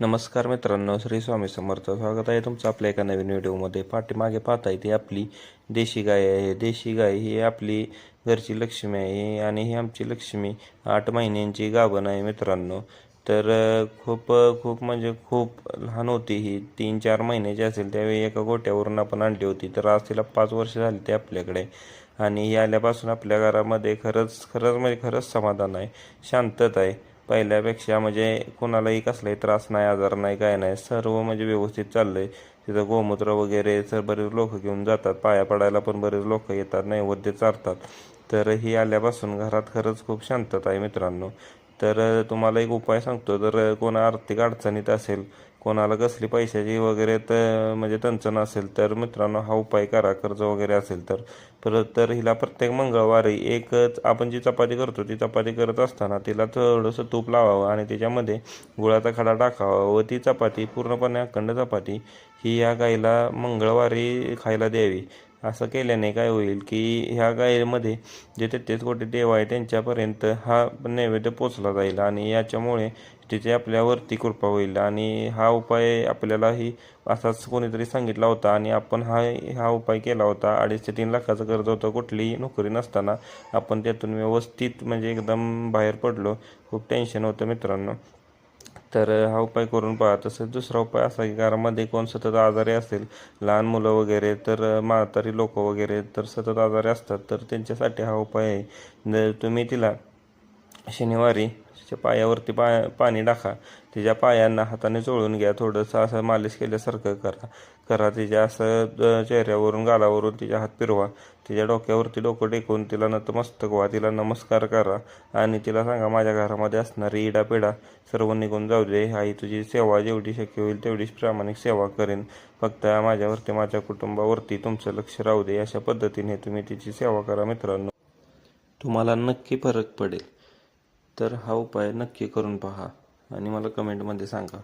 नमस्कार मित्रांनो श्री स्वामी समर्थ. स्वागत आहे तुमचं आपल्या एका नवीन व्हिडिओमध्ये. पाठीमागे पाहता येते आपली देशी गाय आहे. देशी गाय ही आपली घरची लक्ष्मी आहे आणि ही आमची लक्ष्मी आठ महिन्यांची गाभण आहे मित्रांनो. तर खूप खूप म्हणजे खूप लहान होती ही. तीन चार महिन्याची असेल त्यावेळी एका गोट्यावरून आपण आणली होती. तर आज तिला पाच वर्ष झाली ते आपल्याकडे. आणि ही आल्यापासून आपल्या घरामध्ये खरंच खरंच म्हणजे खरंच समाधान आहे. शांतता आहे. पहिल्यापेक्षा म्हणजे कोणालाही कसलाही त्रास नाही आजार नाही काय नाही सर्व म्हणजे व्यवस्थित चाललंय. तिथं गोमूत्र वगैरे तर बरेच लोक घेऊन जातात पाया पडायला पण बरेच लोक येतात नैवेद्य चारतात. तर ही आल्यापासून घरात खरंच खूप शांतता आहे मित्रांनो. तर तुम्हाला एक उपाय सांगतो जर कोणा आर्थिक अडचणीत असेल कोणाला कसली पैशाची वगैरे तर म्हणजे टंचन असेल तर मित्रांनो हा उपाय करा कर्ज वगैरे असेल तर. परत तर हिला प्रत्येक मंगळवारी एकच आपण जी चपाती करतो ती चपाती करत असताना तिला थोडंसं तूप लावावं आणि त्याच्यामध्ये गुळाचा खडा टाकावा व ती चपाती पूर्णपणे अखंड चपाती ही या गाईला मंगळवारी खायला द्यावी. असं केल्याने काय होईल की ह्या गायीमध्ये जे तेहतीस कोटी देव आहे त्यांच्यापर्यंत हा नैवेद्य पोचला जाईल आणि याच्यामुळे तिथे आपल्यावरती कृपा होईल. आणि हा उपाय आपल्यालाही असाच कोणीतरी सांगितला होता आणि आपण हा हा उपाय केला होता. अडीच ते तीन लाखाचं कर्ज होतं. कुठलीही नोकरी नसताना आपण त्यातून व्यवस्थित म्हणजे एकदम बाहेर पडलो. खूप टेन्शन होतं मित्रांनो. तर हा उपाय करून पहा. तसंच दुसरा उपाय असा की घरामध्ये कोण सतत आजारी असेल लहान मुलं वगैरे तर म्हातारी लोक वगैरे तर सतत आजारी असतात. तर त्यांच्यासाठी हा उपाय आहे. तुम्ही तिला शनिवारी तिच्या पायावरती पाय पाणी टाका. तिच्या पायांना हाताने चोळून घ्या. थोडंसं असं मालिश केल्यासारखं करा. करा. तिच्या असं चेहऱ्यावरून गालावरून तिच्या हात फिरवा. तिच्या डोक्यावरती डोकं टेकून तिला नतमस्तक व्हा. तिला नमस्कार करा. आणि तिला सांगा माझ्या घरामध्ये असणारी इडापिडा सर्व निघून जाऊ दे. आई तुझी सेवा जेवढी शक्य होईल तेवढीच प्रामाणिक सेवा करेन. फक्त माझ्यावरती माझ्या कुटुंबावरती तुमचं लक्ष राहू दे. अशा पद्धतीने तुम्ही तिची सेवा करा मित्रांनो. तुम्हाला नक्की फरक पडेल. तर हा उपाय नक्की करून पहा आणि मला कमेंटमध्ये सांगा.